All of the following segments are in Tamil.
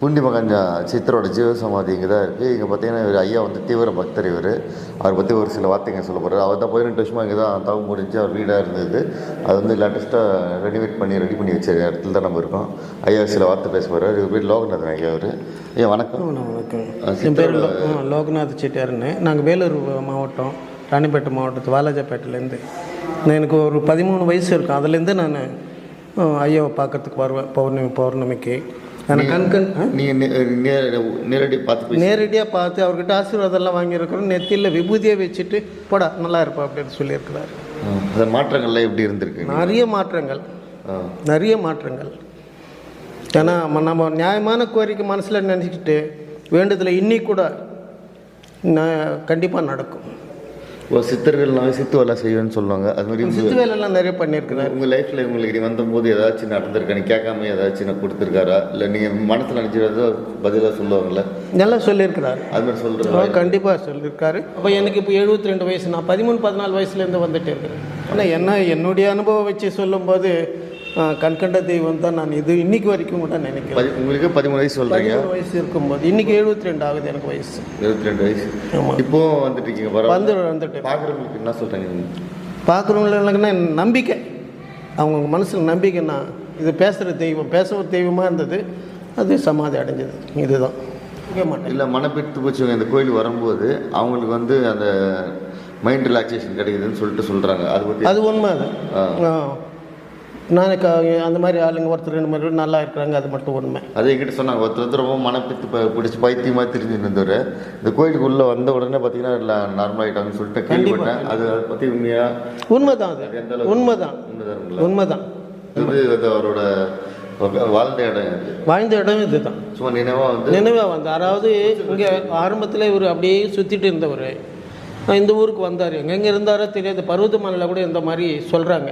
பூண்டி மகஞ்சா சித்தரோட ஜீவ சமாதி இங்கே தான் இருக்குது இங்கே பார்த்தீங்கன்னா இவர் ஐயா வந்து தீவிர பக்தர் இவர். அவரை பற்றி ஒரு சில வார்த்தைங்க சொல்ல போகிறார் அவர் தான் பதினெட்டு வருஷமாக இங்கே தான் தவ முடிஞ்சு அவர் வீடாக இருந்தது. அது வந்து லேட்டஸ்ட்டாக ரெனிவேட் பண்ணி ரெடி பண்ணி வச்ச இடத்துல தான் நம்ம இருக்கோம். ஐயா சில வார்த்தை பேச போகிறார் இவர் பேர் லோகநாதன் ஐயா அவர். ஐயா வணக்கம். வணக்கம். என் பேர் லோகநாத் செட்டியார்னு நாங்கள் வேலூர் மாவட்டம் ராணிப்பேட்டை மாவட்டத்து வாலாஜாப்பேட்டையிலேருந்து. எனக்கு ஒரு பதிமூணு வயசு இருக்கும். அதுலேருந்து நான் ஐயாவை பார்க்கறதுக்கு வருவேன். பௌர்ணமி பௌர்ணமிக்கு. எனக்கு கண் கண் ஆ? நீங்கள் நேரடி பார்த்து நேரடியாக பார்த்து அவர்கிட்ட ஆசீர்வாதம்லாம் வாங்கியிருக்கிறோம். நெத்தியில் விபூதியை வச்சுட்டு போடா நல்லா இருப்பா அப்படின்னு சொல்லியிருக்கிறாரு. அந்த மாற்றங்கள்லாம் எப்படி இருந்திருக்கு? நிறைய மாற்றங்கள். நிறைய மாற்றங்கள். ஏன்னா நம்ம நியாயமான கோரிக்கை மனசில் நினச்சிக்கிட்டு வேண்டுதலை இன்னி கூட கண்டிப்பாக நடக்கும். ஒரு சித்தர்கள்னாவே சித்து வேலை செய்வேன்னு சொல்லுவாங்க. அது மாதிரி சித்து வேலைலாம் நிறைய பண்ணியிருக்கிறாரு. உங்கள் லைஃப்பில் உங்களுக்கு நீ வந்தபோது ஏதாச்சும் நடந்திருக்கா? நீ கேட்காம ஏதாச்சும் நான் கொடுத்துருக்காரா? இல்லை நீங்கள் மனசில் நினச்சிருந்தா பதிலாக சொல்லுவாங்கல்ல? நல்லா சொல்லியிருக்கிறாரு. அது மாதிரி சொல்கிறேன் கண்டிப்பாக சொல்லியிருக்காரு. அப்போ எனக்கு இப்போ எழுபத்தி ரெண்டு வயசு நான் பதிமூணு பதினாலு வயசுலேருந்து வந்துட்டு இருக்கிறேன் ஆனால் என்ன என்னுடைய அனுபவம் வச்சு சொல்லும்போது கண்கண்ட தெய்வம் தான் நான் இது இன்னைக்கு வரைக்கும் கூட நினைக்கிறேன். பதி உங்களுக்கு பதிமூணு வயசு சொல்கிறீங்க வயசு இருக்கும்போது இன்னைக்கு எழுபத்தி ரெண்டு ஆகுது எனக்கு வயசு. இருபத்தி ரெண்டு வயசு இப்போ வந்துட்டு இருக்கீங்க வந்து வந்துட்டு. பார்க்குறவங்களுக்கு என்ன சொல்கிறீங்க பார்க்குறவங்களுக்குன்னா நம்பிக்கை. அவங்கவுங்க மனசில் நம்பிக்கைன்னா இது பேசுகிற தெய்வம் பேசுகிற தெய்வமாக இருந்தது அது சமாதி அடைஞ்சது. இதுதான். இல்லை மனப்பிட்டு போச்சவங்க இந்த கோயில் வரும்போது அவங்களுக்கு வந்து அந்த மைண்ட் ரிலாக்ஸேஷன் கிடைக்குதுன்னு சொல்லிட்டு சொல்கிறாங்க அதை பற்றி அது உண்மை அது. நான் அந்த மாதிரி ஆளுங்க ஒருத்தர் ரெண்டு மாதிரி நல்லா இருக்கிறாங்க அது மட்டும் உண்மை. அது என்கிட்ட சொன்னாங்க ஒருத்தர் வந்து ரொம்ப மனப்பித்து பிடிச்சி பைத்தியமாக தெரிஞ்சு இருந்தவர். இந்த கோயிலுக்குள்ளே வந்த உடனே பார்த்தீங்கன்னா நார்மல் ஆகிட்டாங்கன்னு சொல்லிட்டு கேள்விப்பட்டேன். அது அதை பற்றி உண்மையாக உண்மை தான் அது எந்த அளவுக்கு உண்மை தான் உண்மைதானுங்களா உண்மை தான் இது அவரோட வாழ்ந்த இடம் வாழ்ந்த இடம் இதுதான். சும்மா நினைவாக வந்து? நினைவாக வந்து. அதாவது இங்கே ஆரம்பத்தில் இவர் அப்படியே சுற்றிட்டு இருந்தவர். இந்த ஊருக்கு வந்தார். எங்கெங்கே இருந்தாரோ தெரியாது. பருவதமலையில் கூட இந்த மாதிரி சொல்கிறாங்க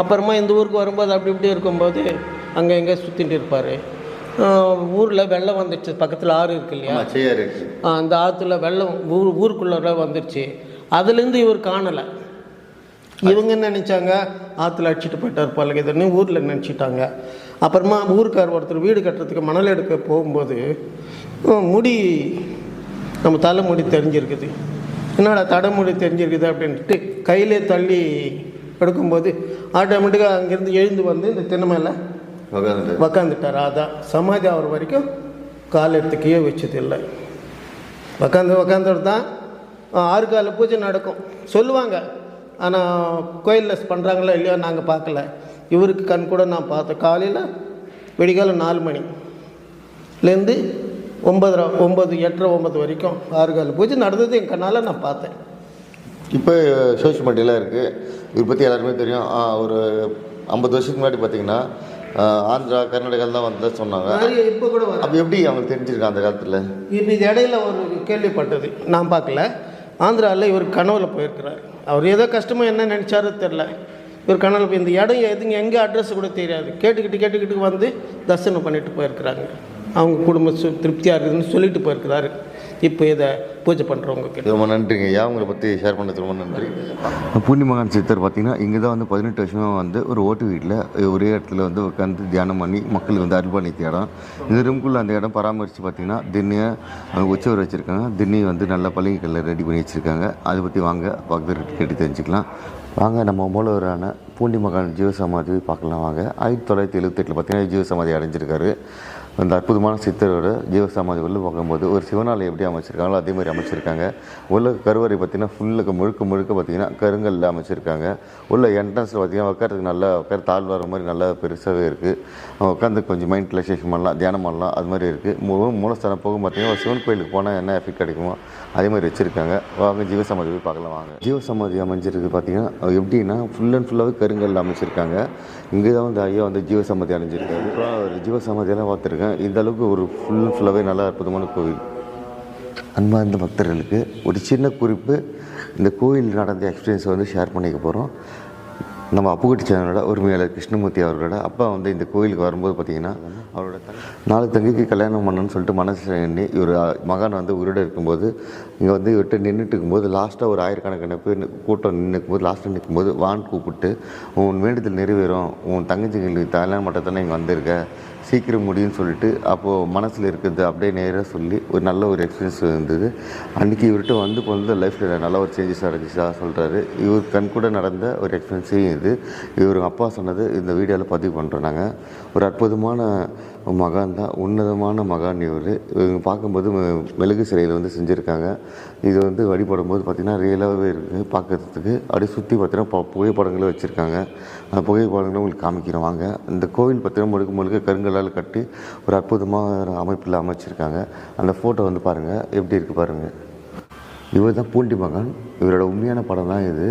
அப்புறமா இந்த ஊருக்கு வரும்போது அப்படி இப்படி இருக்கும்போது அங்கே எங்கே சுற்றிட்டு இருப்பார். ஊரில் வெள்ளம் வந்துடுச்சு. பக்கத்தில் ஆறு இருக்கு இல்லையா? அந்த ஆற்றுல வெள்ளம் ஊர் ஊருக்குள்ளே வந்துடுச்சு அதுலேருந்து இவர் காணலை. இவங்க என்ன நினச்சாங்க? ஆற்றுல அடிச்சிட்டு போயிட்டார் பழக இதுன்னு ஊரில் நினச்சிட்டாங்க. அப்புறமா ஊருக்கார் ஒருத்தர் வீடு கட்டுறதுக்கு மணல் எடுக்க போகும்போது முடி நம்ம தலைமுடி தெரிஞ்சிருக்குது. என்னடா தடைமுடி தெரிஞ்சிருக்குது அப்படின்ட்டு கையிலே தள்ளி எடுக்கும்போது ஆட்டோமேட்டிக்காக அங்கேருந்து எழுந்து வந்து இந்த திண்ணை மேலே உட்காந்துட்டு உக்காந்துட்டார். அதான் சமாதி ஆகிற வரைக்கும் கால் எடுத்து கீழே வச்சது இல்லை. உக்காந்து உக்காந்தவர் தான் ஆறு கால பூஜை நடக்கும். சொல்லுவாங்க. ஆனால் கோயிலில் பண்ணுறாங்களோ இல்லையோ நாங்கள் பார்க்கல. இவருக்கு கண் கூட நான் பார்த்தேன். காலையில் வெடிகாலம் நாலு மணிலேருந்து ஒன்பதரை ஒம்பது எட்டரை ஒம்பது வரைக்கும் ஆறு கால பூஜை நடந்தது என் கண்ணால் நான் பார்த்தேன். இப்போ சோஷியல் மீடியாலாம் இருக்குது இதை பற்றி எல்லாருமே தெரியும். ஒரு ஐம்பது வருஷத்துக்கு முன்னாடி பார்த்தீங்கன்னா ஆந்திரா கர்நாடகா தான் வந்ததா சொன்னாங்க. இப்போ கூட அப்போ எப்படி அவங்களுக்கு தெரிஞ்சிருக்கான் அந்த காலத்தில்? இது இது இடையில ஒரு கேள்விப்பட்டது. நான் பார்க்கல. ஆந்திராவில் இவர் கனவுல போயிருக்கிறார். அவர் ஏதோ கஷ்டமாக என்ன நினச்சாரோ தெரில இவர் கனவுல போய் இந்த இடம் எதுங்க எங்கே அட்ரஸ் கூட தெரியாது. கேட்டுக்கிட்டு கேட்டுக்கிட்டு வந்து தரிசனம் பண்ணிட்டு போயிருக்கிறாங்க. அவங்க குடும்பம் சு திருப்தியாக இருக்குதுன்னு சொல்லிட்டு போயிருக்கிறாரு. இப்போ இதை பூஜை பண்ணுறவங்க ரொம்ப நன்றிங்க ஐயா உங்களை பற்றி ஷேர் பண்ணது ரொம்ப நன்றி. பூர்ணிமகான் சித்தர் பார்த்தீங்கன்னா இங்கே தான் வந்து பதினெட்டு வருஷமாக வந்து ஒரு ஓட்டு வீட்டில் ஒரே இடத்துல வந்து உட்காந்து தியானம் பண்ணி மக்களுக்கு வந்து அர்ப்பணித்த இடம். இந்த ரூம்குள்ளே அந்த இடம் பராமரித்து பார்த்தீங்கன்னா திண்ணியை அங்கே உச்சவர் வச்சுருக்காங்க. திண்ணி வந்து நல்லா பள்ளிகளில் ரெடி பண்ணி வச்சுருக்காங்க. அதை பற்றி வாங்க பக்தர்கிட்ட கேட்டு தெரிஞ்சுக்கலாம். வாங்க நம்ம மூலவரான பூண்டி மகான் ஜீவசமாதி பார்க்கலாம் வாங்க. ஆயிரத்தி தொள்ளாயிரத்தி எழுபத்தெட்டில் பார்த்தீங்கன்னா ஜீவசமாதி அடைஞ்சிருக்காரு. அந்த அற்புதமான சித்தரோட ஜீவசமாதி உள்ள பார்க்கும்போது ஒரு சிவனாலயம் எப்படி அமைச்சிருக்காங்களோ அதே மாதிரி அமைச்சிருக்காங்க. உள்ள கருவறை பார்த்தீங்கன்னா ஃபுல்லுக்கு முழுக்க முழுக்க பார்த்தீங்கன்னா கருங்கல்ல அமைச்சிருக்காங்க. உள்ள என்ட்ரன்ஸில் பார்த்தீங்கன்னா உட்காரத்துக்கு நல்லா உட்கார தாழ் வர மாதிரி நல்லா பெருசாகவே இருக்குது உட்காந்து கொஞ்சம் மைண்ட் ரிலாக்ஸேஷன் பண்ணலாம் தியானம் பண்ணலாம் அது மாதிரி இருக்குது மூ மூலஸ்தானம் போகும் பார்த்தீங்கன்னா ஒரு சிவன் கோயிலுக்கு போனால் என்ன எஃபெக்ட் கிடைக்குமோ அதே மாதிரி வச்சுருக்காங்க. வாங்க ஜீவசமாதி போய் பார்க்கலாம் வாங்க. ஜீவசமாதி அமைஞ்சிருக்கு பார்த்தீங்கன்னா எப்படின்னா ஃபுல் அண்ட் ஃபுல்லாகவே கருங்கல்ல அமைச்சிருக்காங்க. இங்கே தான் வந்து ஐயா வந்து ஜீவசமாதி அடைஞ்சிருக்காரு. ஒரு ஜீவசமாதியெல்லாம் பார்த்துருக்கேன் இந்த அளவுக்கு ஒரு ஃபுல் ஃபுல்லாகவே நல்லா அற்புதமான கோவில். அன்பார்ந்த பக்தர்களுக்கு ஒரு சின்ன குறிப்பு இந்த கோயில் நடந்த எக்ஸ்பீரியன்ஸை வந்து ஷேர் பண்ணிக்க போகிறோம் நம்ம அப்புக்குட்டி சேனலோட உரிமையாளர் கிருஷ்ணமூர்த்தி அவர்களோட அப்பா வந்து இந்த கோயிலுக்கு வரும்போது பார்த்தீங்கன்னா அவரோட நாலு தங்கைக்கு கல்யாணம் பண்ணணும்னு சொல்லிட்டு மனசு எண்ணி இவர் மகன் வந்து உயிரோட இருக்கும்போது இங்கே வந்து இவர்கிட்ட நின்றுட்டு இருக்கும்போது லாஸ்ட்டாக ஒரு ஆயிரக்கணக்கான பேர் நி- கூட்டம் நின்றுக்கும்போது லாஸ்ட்டாக நிற்கும்போது வான் கூப்பிட்டு உன் வேண்டுதல் நிறைவேறும். உன் தங்கச்சிங்களுக்கு கல்யாணம் மட்டும் தானே இங்கே வந்திருக்க. சீக்கிரம் முடியும்னு சொல்லிட்டு அப்போது மனசில் இருக்கிறது அப்படியே நேராக சொல்லி ஒரு நல்ல ஒரு எக்ஸ்பீரியன்ஸ் இருந்தது. அன்றைக்கி இவர்கிட்ட வந்து வந்து லைஃப்பில் நல்ல ஒரு சேஞ்சஸ் அடைஞ்சிச்சா சொல்கிறாரு இவர் கண் கூட நடந்த ஒரு எக்ஸ்பீரியன்ஸையும் இது. இவர் அப்பா சொன்னது இந்த வீடியோவில் பதிவு பண்ணுறோம் நாங்கள் ஒரு அற்புதமான மகான் தான் உன்னதமான மகான் இவர். இவங்க பார்க்கும்போது மெ- மெழுகு சிலையில் வந்து செஞ்சுருக்காங்க. இது வந்து வழிபடும் போது பார்த்திங்கன்னா ரியலாகவே இருக்குது பார்க்கறதுக்கு அப்படியே சுற்றி பார்த்தீங்கன்னா புகைப்படங்களும் வச்சுருக்காங்க. அந்த புகைப்படங்களை உங்களுக்கு காமிக்கிறோம் வாங்க. இந்த கோவில் பார்த்தீங்கன்னா முழுக்க முழுக்க கருங்கல்லால் கட்டி ஒரு அற்புதமாக அமைப்பில் அமைச்சிருக்காங்க. அந்த ஃபோட்டோ வந்து பாருங்கள் எப்படி இருக்குது பாருங்கள் இவர் தான் பூண்டி மகன். இவரோட உண்மையான படம் தான் இது.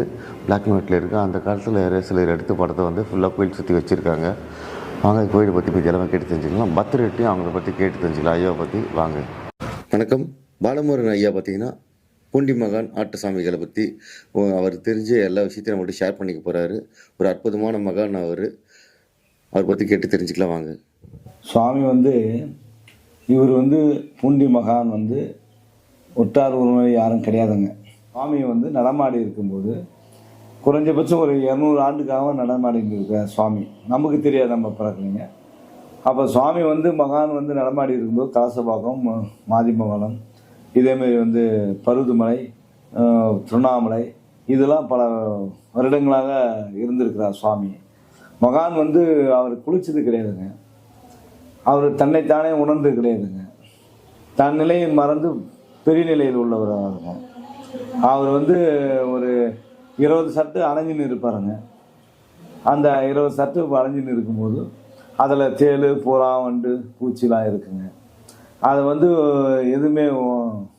பிளாக் அண்ட் ஒயிட்டில் இருக்குது அந்த காலத்தில் சிலர் எடுத்த படத்தை வந்து ஃபுல்லாக கோயில் சுற்றி வச்சுருக்காங்க. வாங்க கோயிலை பற்றி போய் எல்லாமே கேட்டு தெரிஞ்சுக்கலாம். பத்திரிட்டையும் அவங்கள பற்றி கேட்டு தெரிஞ்சுக்கலாம். ஐயாவை பற்றி வாங்க. வணக்கம். பாலமுருகன் ஐயா பார்த்தீங்கன்னா பூண்டி மகான் ஆட்டசாமிகளை பற்றி அவர் தெரிஞ்ச எல்லா விஷயத்தையும் நம்மகிட்ட ஷேர் பண்ணிக்க போகிறாரு ஒரு அற்புதமான மகான் அவர். அவர் பற்றி கேட்டு தெரிஞ்சுக்கலாம் வாங்க. சுவாமி வந்து இவர் வந்து பூண்டி மகான் வந்து ஒட்டார் உரிமை யாரும் கிடையாதுங்க. சுவாமி வந்து நடமாடி இருக்கும்போது குறைஞ்சபட்சம் ஒரு இரநூறு ஆண்டுக்காக நடமாடிட்டு இருக்கார் சுவாமி. நமக்கு தெரியாது நம்ம பிறக்கலைங்க அப்போ சுவாமி வந்து மகான் வந்து நடமாடி இருக்கும்போது கலசபாக்கம் மாதிமங்கலம் இதேமாரி வந்து பருவதமலை திருவண்ணாமலை இதெல்லாம் பல வருடங்களாக இருந்திருக்கிறார் சுவாமி. மகான் வந்து அவர் குளிச்சது கிடையாதுங்க. அவர் தன்னைத்தானே உணர்ந்து கிடையாதுங்க. தன் நிலையை மறந்து பெரிய நிலையில் உள்ளவராக இருக்கும். அவர் வந்து ஒரு இருபது சட்டு அணைஞ்சின்னு இருப்பாருங்க. அந்த இருபது சட்டு அணைஞ்சின்னு இருக்கும்போது அதில் தேள் புறா வண்டு பூச்சிலாம் இருக்குங்க. அதை வந்து எதுவுமே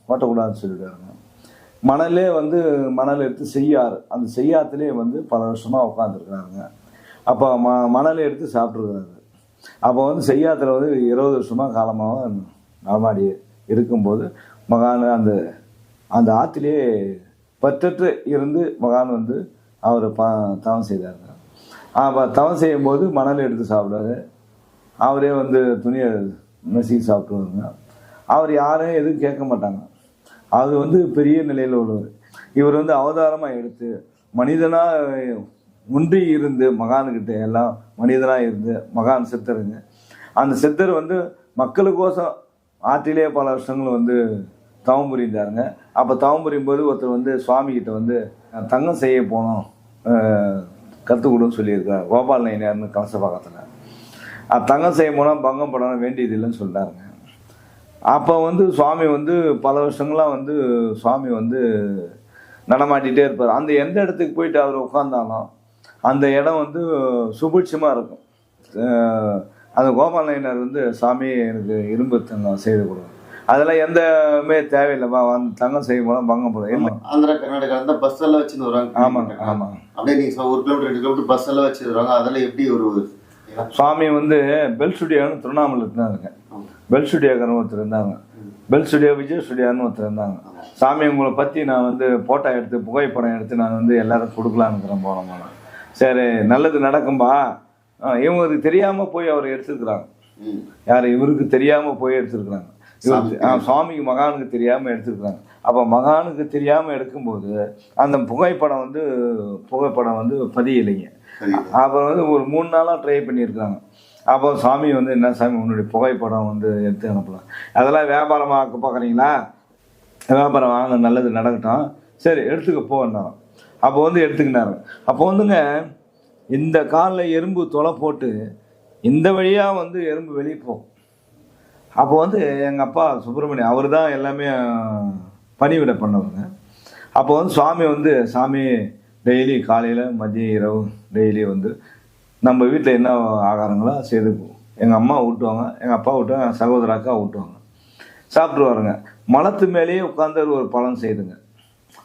ஓட்டக்கூடாதுன்னு சொல்லிடுவாருங்க மணலே வந்து மணல் எடுத்து செய்யாறு அந்த செய்யாத்துலேயே வந்து பல வருஷமாக உட்காந்துருக்குறாருங்க அப்போ ம மணலை எடுத்து சாப்பிட்ருக்குறாரு அப்போ வந்து செய்யாத்தில் வந்து இருபது வருஷமாக காலமாக நடமாடி இருக்கும்போது மகான் அந்த அந்த ஆற்றிலே பற்றற்று இருந்து மகான் வந்து அவர் ப தவம் செய்தார். அப்போ தவம் செய்யும்போது மணல் எடுத்து சாப்பிடாரு அவரே வந்து துணியை நசுக்கி சாப்பிட்டுருவாருங்க அவர் யாரும் எதுவும் கேட்க மாட்டாங்க. அது வந்து பெரிய நிலையில் உள்ளவர். இவர் வந்து அவதாரமாக எடுத்து மனிதனாக ஒன்றி இருந்து மகான்கிட்ட எல்லாம் மனிதனாக இருந்து மகான் சித்தருங்க. அந்த சித்தர் வந்து மக்களுக்கோசம் ஆற்றிலே பல வருஷங்கள் வந்து தவம் புரிந்தாருங்க. அப்போ தவம் புரியும் போது ஒருத்தர் வந்து சுவாமிகிட்ட வந்து தங்கம் செய்ய போனோம் கற்றுக் கொடுன்னு சொல்லியிருக்கார். கோபால் நயினார்னு கலசபாக்கத்தில் தங்கம் செய்ய போனால் பங்கம் படணும் வேண்டியது இல்லைன்னு சொல்லிட்டாருங்க அப்போ வந்து சுவாமி வந்து பல வருஷங்களாக வந்து சுவாமி வந்து நடமாட்டிகிட்டே இருப்பார். அந்த எந்த இடத்துக்கு போயிட்டு அவர் உட்காந்தாலும் அந்த இடம் வந்து சுபிட்சமாக இருக்கும். அந்த கோபால் நயினார் வந்து சாமி எனக்கு இரும்பு தங்கம் செய்து கொடுங்க. அதெல்லாம் எந்தமே தேவையில்லைப்பா வந்து தங்கம் செய்யும் போது பங்கம் போடும் ஆந்திரா கர்நாடகா இருந்தால் பஸ் எல்லாம் வச்சு வருவாங்க. ஆமாங்க ஆமாங்க. அப்படியே நீங்கள் ஒரு கிலோமீட்டர் ரெண்டு கிலோமீட்டர் பஸ் எல்லாம் வச்சு வருவாங்க. அதெல்லாம் எப்படி ஒரு சுவாமி வந்து பெல் ஸ்டுடியோன்னு திருவண்ணாமலை இருந்தாருங்க. பெல் ஸ்டுடியோக்காரன் ஒருத்தர் இருந்தாங்க. பெல் ஸ்டுடியோ விஜய் ஸ்டுடியோன்னு ஒருத்தர் இருந்தாங்க. சாமி உங்களை பற்றி நான் வந்து போட்டோ எடுத்து புகைப்படம் எடுத்து நான் வந்து எல்லாரும் கொடுக்கலான்னுக்கிறேன் போனோம் சரி நல்லது நடக்கும்பா. இவங்களுக்கு தெரியாமல் போய் அவர் எடுத்துருக்குறாங்க. யார்? இவருக்கு தெரியாமல் போய் எடுத்துருக்குறாங்க. சுவாமிக்கு மகானுக்கு தெரியாமல் எடுத்துருக்குறாங்க. அப்போ மகானுக்கு தெரியாமல் எடுக்கும்போது அந்த புகைப்படம் வந்து புகைப்படம் வந்து பதியலைங்க. அப்புறம் வந்து ஒரு மூணு நாளாக ட்ரை பண்ணியிருக்காங்க அப்போ சாமி வந்து என்ன சாமி உன்னுடைய புகைப்படம் வந்து எடுத்து அனுப்பலாம். அதெல்லாம் வியாபாரமாக்க பார்க்குறீங்களா வியாபாரம் வாங்க நல்லது நடக்கட்டும். சரி எடுத்துக்க போன்னாங்க அப்போ வந்து எடுத்துக்கினாரு. அப்போ வந்துங்க இந்த காலில் எறும்பு தொலை போட்டு இந்த வழியாக வந்து எறும்பு வெளியே போகும் அப்போ வந்து எங்கள் அப்பா சுப்பிரமணியம் அவர் தான் எல்லாமே பணிவிட பண்ணவங்க அப்போ வந்து சுவாமி வந்து சாமி டெய்லி காலையில் மதியம் இரவு டெய்லி வந்து நம்ம வீட்டில் என்ன ஆகாரங்களோ செய்து எங்கள் அம்மா ஊட்டுவாங்க எங்கள் அப்பா ஊட்டுவாங்க என் சகோதர அக்கா ஊட்டுவாங்க சாப்பிட்ருவாருங்க மலத்து மேலேயே உட்காந்து ஒரு பழம் செய்துங்க.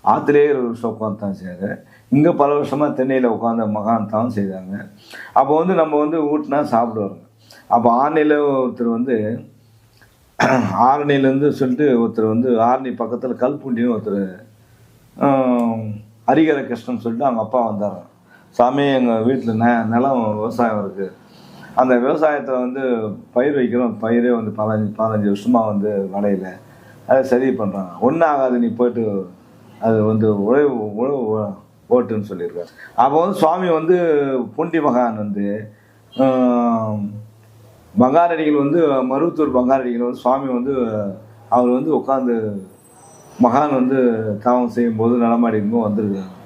ஆற்றுலேயே ஒரு வருஷம் உட்காந்து தான் இங்கே பல வருஷமாக தென்னையில் உட்காந்து மகான்தான் செய்தாங்க அப்போ வந்து நம்ம வந்து ஊட்டினா சாப்பிடுவாருங்க அப்போ ஆரணியில் ஒருத்தர் வந்து ஆரணிலேருந்து சொல்லிட்டு ஒருத்தர் வந்து ஆரணி பக்கத்தில் கல்புண்டின்னு ஒருத்தர் ஹரிகர கிருஷ்ணன் சொல்லிட்டு அவங்க அப்பா வந்தார். சாமி எங்கள் வீட்டில் ந நிலம் விவசாயம் இருக்குது அந்த விவசாயத்தை வந்து பயிர் வைக்கிறோம். பயிரே வந்து பதினஞ்சு பதினஞ்சு வருஷமாக வந்து விளையில. அதை சரி பண்ணுறாங்க ஒன்றும் ஆகாது நீ போயிட்டு அது வந்து உழவு உழவு ஓ- ஓட்டுன்னு சொல்லியிருக்காரு. அப்போ வந்து சுவாமி வந்து பூண்டி மகான் வந்து பங்காரடிகள் வந்து மருவத்தூர் பங்காரடிகள் வந்து சுவாமி வந்து அவர் வந்து உட்காந்து மகான் வந்து தவம் செய்யும்போது நடமாடிக்கும் வந்திருக்காங்க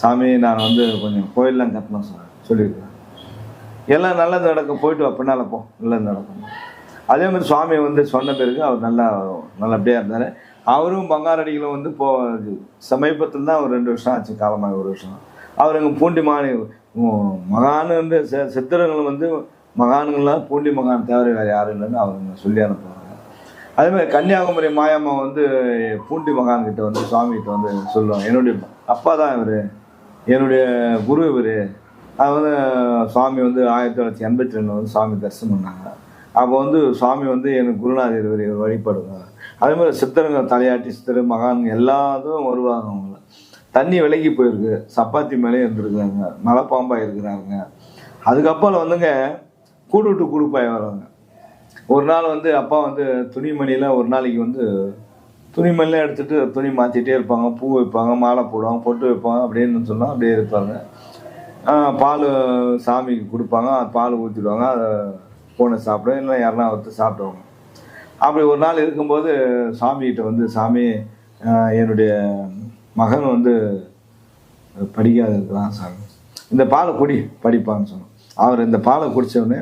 சாமி நான் வந்து கொஞ்சம் கோயிலெலாம் கட்டணும் சார் சொல்லியிருக்கேன். எல்லாம் நல்லது நடக்கும். போயிட்டு வா பின்னால் போ. நல்லது நடக்கும். அதே மாதிரி சுவாமி வந்து சொன்ன பிறகு அவர் நல்லா நல்லபடியாக இருந்தார். அவரும் பங்காரடிகளும் வந்து போ சமீபத்தில் தான் ஒரு ரெண்டு வருஷம் ஆச்சு காலமாக ஒரு வருஷம். அவர் எங்கள் பூண்டி மாணி மகானு வந்து சித்திரங்களும் வந்து மகான்கள்லாம் பூண்டி மகான் தவிர வேறு யாரும் இல்லைன்னு அவங்க சொல்லி அனுப்புவாங்க அதே மாதிரி கன்னியாகுமரி மாயம்மா வந்து பூண்டி மகான் கிட்ட வந்து சுவாமி கிட்ட வந்து சொல்லுவாங்க. என்னுடைய அப்பா தான் இவர். என்னுடைய குரு இவர். அது வந்து சுவாமி வந்து ஆயிரத்தி தொள்ளாயிரத்தி எண்பத்தி ரெண்டில் வந்து சுவாமி தரிசனம் பண்ணாங்க. அப்போ வந்து சுவாமி வந்து எனக்கு குருநாதர் இவர் இவர் வழிபடுங்க அதே மாதிரி சித்தருங்க தலையாட்டி சித்தர் மகான் எல்லாத்தும் வருவாங்க அவங்க தண்ணி விலகி போயிருக்கு. சப்பாத்தி மேலே இருந்திருக்காங்க. மலைப்பாம்பாக இருக்கிறாங்க. அதுக்கப்புறம் வந்துங்க கூடு விட்டு கூடுப்பாய் வராங்க ஒரு நாள் வந்து அப்பா வந்து துணிமணியில் ஒரு நாளைக்கு வந்து துணிமணிலாம் எடுத்துகிட்டு துணி மாற்றிட்டே இருப்பாங்க. பூ வைப்பாங்க மாலை போடுவாங்க பொட்டு வைப்பாங்க அப்படின்னு சொன்னால் அப்படியே இருப்பாங்க. பால் சாமிக்கு கொடுப்பாங்க. பால் ஊற்றிடுவாங்க அதை பூனை சாப்பிடும். இல்லை யாரெல்லாம் ஒருத்தர் சாப்பிடுவாங்க. அப்படி ஒரு நாள் இருக்கும்போது சாமிகிட்ட வந்து சாமி என்னுடைய மகன் வந்து படிக்காத இருக்கிறான் சாமி. இந்த பாலை குடி படிப்பான்னு சொன்னோம் அவர் இந்த பாலை குடித்தவொடனே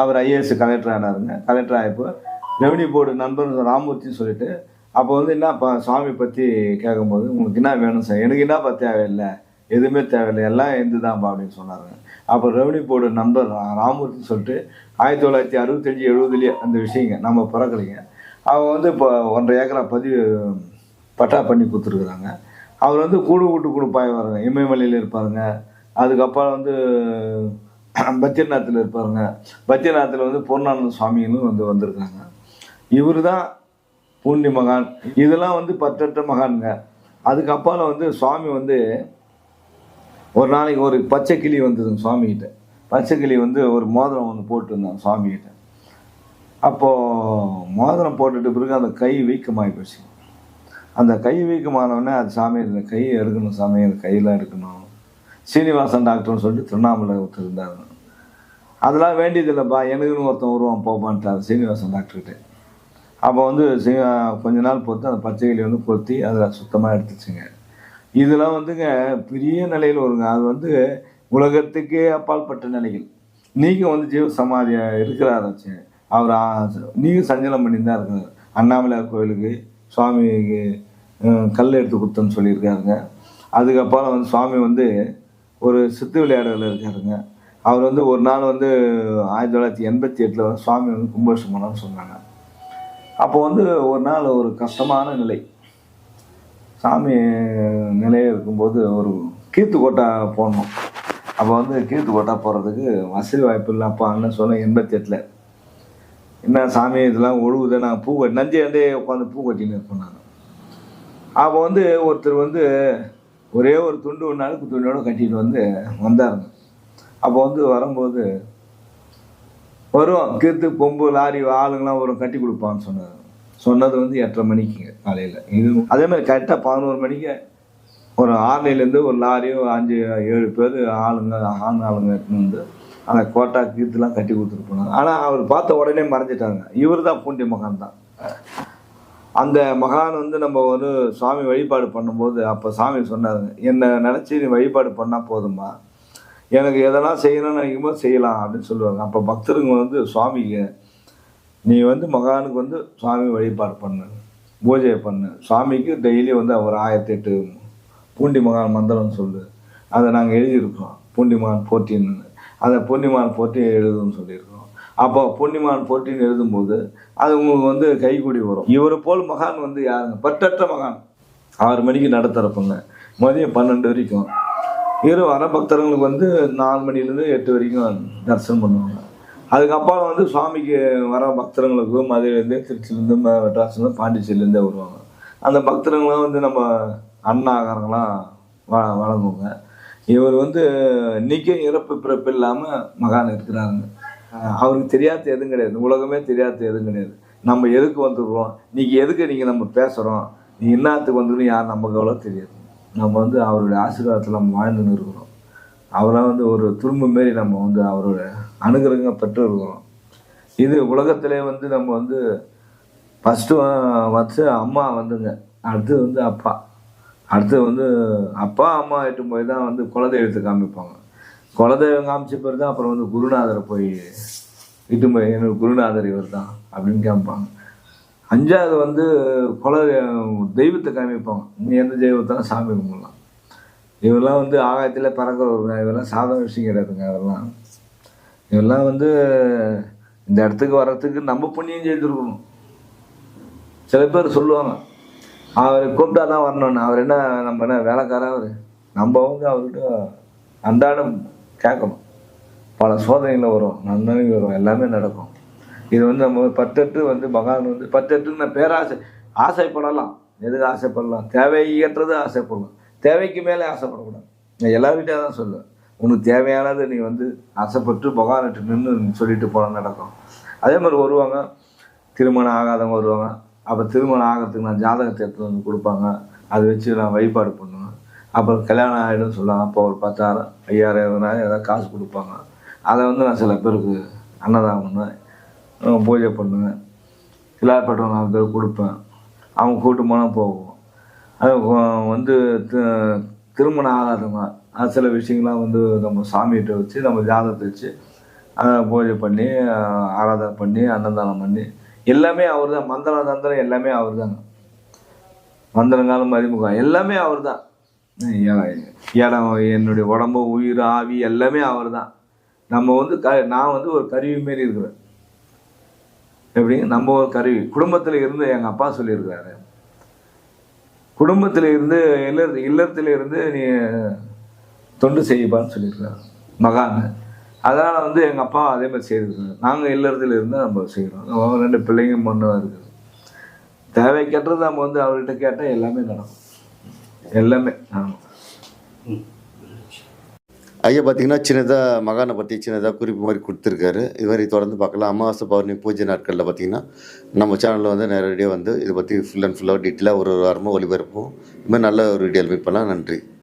அவர் ஐஏஎஸ் கலெக்டர் ஆனாருங்க. கலெக்டர் ஆகிப்போ ரெவன்யூ போர்டு நண்பர் ராமூர்த்தின்னு சொல்லிட்டு அப்போ வந்து என்ன இப்போ சுவாமி பற்றி கேட்கும்போது உங்களுக்கு என்ன வேணும் சார்? எனக்கு என்னப்பா தேவையில்லை? எதுவுமே தேவையில்லை. எல்லாம் எந்து தான்ப்பா அப்படின்னு சொன்னாருங்க. அப்போ ரெவன்யூ போர்டு நண்பர் ராமூர்த்தின்னு சொல்லிட்டு ஆயிரத்தி தொள்ளாயிரத்தி அறுபத்தஞ்சி எழுபதுலேயே அந்த விஷயங்க நம்ம பிறக்கலைங்க. அவங்க வந்து இப்போ ஒன்றரை ஏக்கரா பதிவு பட்டா பண்ணி கொடுத்துருக்குறாங்க. அவர் வந்து கூடு கூட்டு கொடுப்பாய் வராங்க இமயமலையில் இருப்பாருங்க. அதுக்கப்புறம் வந்து பத்ரிநாத்தில் இருப்பாருங்க. பத்ரிநாத்தில் வந்து பூர்ணானந்த சுவாமிகளும் வந்து வந்திருக்காங்க. இவர் தான் பூண்டி மகான். இதெல்லாம் வந்து பத்தட்ட மகானுங்க. அதுக்கப்புறம் வந்து சுவாமி வந்து ஒரு நாளைக்கு ஒரு பச்சை கிளி வந்ததுங்க சுவாமிகிட்ட. பச்சை கிளி வந்து ஒரு மோதிரம் ஒன்று போட்டுருந்தாங்க சுவாமிகிட்ட. அப்போது மோதிரம் போட்டுட்டு பிறகு அந்த கை வீக்கமாகி போச்சு. அந்த கை வீக்கமானவுடனே அது சாமி இந்த கை எடுக்கணும் சாமி அந்த எடுக்கணும். சீனிவாசன் டாக்டர்னு சொல்லிட்டு திருவண்ணாமலை இருந்தார். அதெல்லாம் வேண்டியதில்லைப்பா எனக்குன்னு ஒருத்தன் வருவான் போப்பான்ட்டார் சீனிவாசன் டாக்டர்கிட்ட. அப்போ வந்து கொஞ்ச நாள் பொறுத்து அந்த பச்சை கிளி வந்து கொத்தி அதில் சுத்தமாக எடுத்துச்சுங்க. இதெல்லாம் வந்துங்க பெரிய நிலையில் வருங்க. அது வந்து உலகத்துக்கே அப்பாற்பட்ட நிலைகள். நீங்கள் வந்து ஜீவ சமாதியாக இருக்கிறாராச்சு அவர் நீங்கள் சஞ்சலம் பண்ணி தான் இருக்கிறார் அண்ணாமலையார் கோயிலுக்கு சுவாமிக்கு கல் எடுத்து கொடுத்தோன்னு சொல்லியிருக்காருங்க. அதுக்கப்புறம் வந்து சுவாமி வந்து ஒரு சித்து விளையாடல இருக்காருங்க. அவர் வந்து ஒரு நாள் வந்து ஆயிரத்தி தொள்ளாயிரத்தி எண்பத்தி எட்டில் வந்து சுவாமி வந்து கும்பாபிஷேகம் பண்ணான்னு சொன்னாங்க. அப்போ வந்து ஒரு நாள் ஒரு கஷ்டமான நிலை. சாமி நிலையில் இருக்கும்போது ஒரு கீர்த்து கோட்டா போடணும் அப்போ வந்து கீர்த்து கோட்டா போகிறதுக்கு வசதி வாய்ப்பு இல்லை அப்பா அண்ணன் சொன்னேன் எண்பத்தி எட்டில். என்ன சாமி இதெல்லாம் ஒழுகுது நான் பூ கட்டி நஞ்சு அண்டே உட்காந்து பூ கட்டின்னு இருப்போம் நாங்கள் அப்போ வந்து ஒருத்தர் வந்து ஒரே ஒரு துண்டு ஒன்று அழுக்கு துணியோட கட்டிட்டு வந்து வந்தாருங்க. அப்போ வந்து வரும்போது வரும் கீர்த்து கொம்பு லாரி ஆளுங்கெல்லாம் வரும் கட்டி கொடுப்பான்னு சொன்னார். சொன்னது வந்து எட்டரை மணிக்குங்க காலையில். இது அதே மாதிரி கரெக்டாக பதினோரு மணிக்கு ஒரு ஆர்னிலேருந்து ஒரு லாரியோ அஞ்சு ஏழு பேர் ஆளுங்க ஆண் ஆளுங்க எடுத்துன்னு வந்து ஆனால் கோட்டா கீர்த்துலாம் கட்டி கொடுத்துட்டு போனாங்க. ஆனால் அவர் பார்த்த உடனே மறைஞ்சிட்டாங்க இவர் தான் பூண்டி மகான் தான் அந்த மகான் வந்து நம்ம ஒரு சுவாமி வழிபாடு பண்ணும்போது அப்போ சாமி சொன்னாருங்க என்னை நினச்சி நீ வழிபாடு பண்ணால் போதுமா எனக்கு எதெல்லாம் செய்யணும்னு நினைக்கும்போது செய்யலாம் அப்படின்னு சொல்லுவாங்க. அப்போ பக்தருங்க வந்து சுவாமிக்கு நீ வந்து மகானுக்கு வந்து சுவாமி வழிபாடு பண்ணு பூஜை பண்ணு. சுவாமிக்கு டெய்லி வந்து ஒரு ஆயிரத்தி எட்டு பூண்டி மகான் மந்திரம்னு சொல்லு. அதை நாங்கள் எழுதியிருக்கோம். பூண்டி மகான் போற்றின்னு அதை பூண்டிமான் போற்றி எழுதுன்னு சொல்லியிருக்கோம். அப்போ பொன்னிமான் போட்டின்னு எழுதும்போது அது உங்களுக்கு வந்து கைகூடி வரும். இவரை போல் மகான் வந்து யாருங்க? பற்றற்ற மகான். ஆறு மணிக்கு நட மதியம் பன்னெண்டு வரைக்கும். இரு வர பக்தர்களுக்கு வந்து நாலு மணிலேருந்து எட்டு வரைக்கும் தரிசனம் பண்ணுவாங்க. அதுக்கப்புறம் வந்து சுவாமிக்கு வர பக்தர்களுக்கு மதுரையிலேருந்து திருச்சியிலேருந்து மெட்ராஸ்லேருந்து பாண்டிச்சேரியிலேருந்து வருவாங்க. அந்த பக்தர்கள்லாம் வந்து நம்ம அண்ணாகாரங்களாம் வ வழங்குவாங்க. இவர் வந்து இன்னைக்கும் இறப்பு பிறப்பு இல்லாமல் மகான் இருக்கிறாருங்க. அவருக்கு தெரியாத எதுவும் கிடையாது. உலகமே தெரியாத எதுவும் கிடையாது. நம்ம எதுக்கு வந்துடுறோம்? நீங்கள் எதுக்கு நீங்கள் நம்ம பேசுகிறோம் நீ என்னத்துக்கு வந்துடும் யார் நமக்கு அவ்வளோ தெரியாது. நம்ம வந்து அவருடைய ஆசீர்வாதத்தில் நம்ம வாழ்ந்துன்னு இருக்கிறோம் அவரை வந்து ஒரு துரும்பு மாரி நம்ம வந்து அவரோட அனுகிரகம் பெற்று இருக்கிறோம் இது உலகத்திலே வந்து நம்ம வந்து ஃபஸ்ட்டு வச்சு அம்மா வந்துங்க. அடுத்து வந்து அப்பா. அடுத்து வந்து அப்பா அம்மா இட்டு போய் தான் வந்து குலதெய்வத்தை காமிப்பாங்க. குலதெய்வம் காமிச்ச பேர் தான். அப்புறம் வந்து குருநாதரை போய் இட்டு போய் குருநாதர் இவர் தான் அப்படின்னு காமிப்பாங்க அஞ்சாவது வந்து குல தெய்வத்தை காமிப்பாங்க. நீ எந்த தெய்வத்தாலும் சாமி கும்பிடலாம். இவரெல்லாம் வந்து ஆகாயத்தில் பறக்கிறவங்க இவரெல்லாம் சாதாரண விஷயம் கிடையாதுங்க அதெல்லாம். இவெல்லாம் வந்து இந்த இடத்துக்கு வர்றதுக்கு நம்ம புண்ணியம் செய்திருக்கணும். சில பேர் சொல்லுவாங்க அவரை கூப்பிட்டா தான் வரணும்னு. அவர் என்ன நம்ம என்ன வேலைக்காரர் அவர்? நம்ம வந்து அவர்கிட்ட அன்றாடம் கேட்கணும். பல சோதனைகள் வரும் நன்மை வரும் எல்லாமே நடக்கும். இது வந்து நம்ம பத்தெட்டு வந்து பகவான் வந்து பத்தெட்டுன்னு பேராசை ஆசைப்படலாம். எதுக்கு ஆசைப்படலாம்? தேவையற்றது ஆசைப்படலாம். தேவைக்கு மேலே ஆசைப்படக்கூடாது. நான் எல்லாருக்கிட்டே தான் சொல்லுவேன். உனக்கு தேவையானது நீ வந்து ஆசைப்பட்டு பகவான்கிட்ட நின்று சொல்லிட்டு போனால் நடக்கும். அதே மாதிரி வருவாங்க திருமணம் ஆகாதவங்க வருவாங்க. அப்போ திருமணம் ஆகிறதுக்கு நான் ஜாதகத்தை எடுத்து வந்து கொடுப்பாங்க. அதை வச்சு நான் வழிபாடு பண்ணுவேன். அப்புறம் கல்யாணம் ஆகிடும்னு சொல்லுவாங்க அப்போ ஒரு பத்தாயிரம் ஐயாயிரம் இருபதாயிரம் ஏதாவது காசு கொடுப்பாங்க. அதை வந்து நான் சில பேருக்கு அன்னதானம் பண்ணுவேன் பூஜை பண்ணுவேன். கிளாப்பட்ட நாலு பேர் கொடுப்பேன். அவங்க கூட்டு போனால் போவோம் அது வந்து திருமணம் ஆகாதவங்க அது சில விஷயங்கள்லாம் வந்து நம்ம சாமிகிட்ட வச்சு நம்ம ஜாதகத்தை வச்சு அதை பூஜை பண்ணி ஆராதனை பண்ணி அன்னதானம் பண்ணி எல்லாமே அவர் தான் மந்திரம் தந்திரம் எல்லாமே அவர் தாங்க மந்திரங்காலம் அறிமுகம். எல்லாமே அவர் தான் இடம் என்னுடைய உடம்பு உயிர் ஆவி எல்லாமே அவர் தான் நம்ம வந்து க நான் வந்து ஒரு கருவி மாரி இருக்கிறேன். எப்படி? நம்ம ஒரு கருவி. குடும்பத்தில் இருந்து எங்கள் அப்பா சொல்லியிருக்கிறாரு. குடும்பத்தில் இருந்து இல்லற இல்லத்தில் இருந்து நீ தொண்டு செய்யப்பான்னு சொல்லியிருக்காரு மகான். அதனால் வந்து எங்கள் அப்பா அதே மாதிரி செய்திருக்காரு. நாங்கள் இல்லறத்தில் இருந்து நம்ம செய்கிறோம் ரெண்டு பிள்ளைங்க மண்ணாக இருக்குது தேவைக்கேட்டது நம்ம வந்து அவர்கிட்ட கேட்டால் எல்லாமே நடக்கும். எல்லாமே ஐயா பார்த்தீங்கன்னா சின்னதாக மகானை பற்றி சின்னதாக குறிப்பு மாதிரி கொடுத்துருக்காரு. இது மாதிரி தொடர்ந்து பார்க்கலாம். அமாவாசை பௌர்ணமி பூஜை நாட்களில் பார்த்தீங்கன்னா நம்ம சேனலில் வந்து நேரடியாக வந்து இதை பற்றி ஃபுல் அண்ட் ஃபுல்லாக டீட்டெயிலாக ஒரு ஒரு வாரமாக ஒளிபரப்போம் இது மாதிரி நல்ல ஒரு வீடியோ மீட் பண்ணலாம் நன்றி.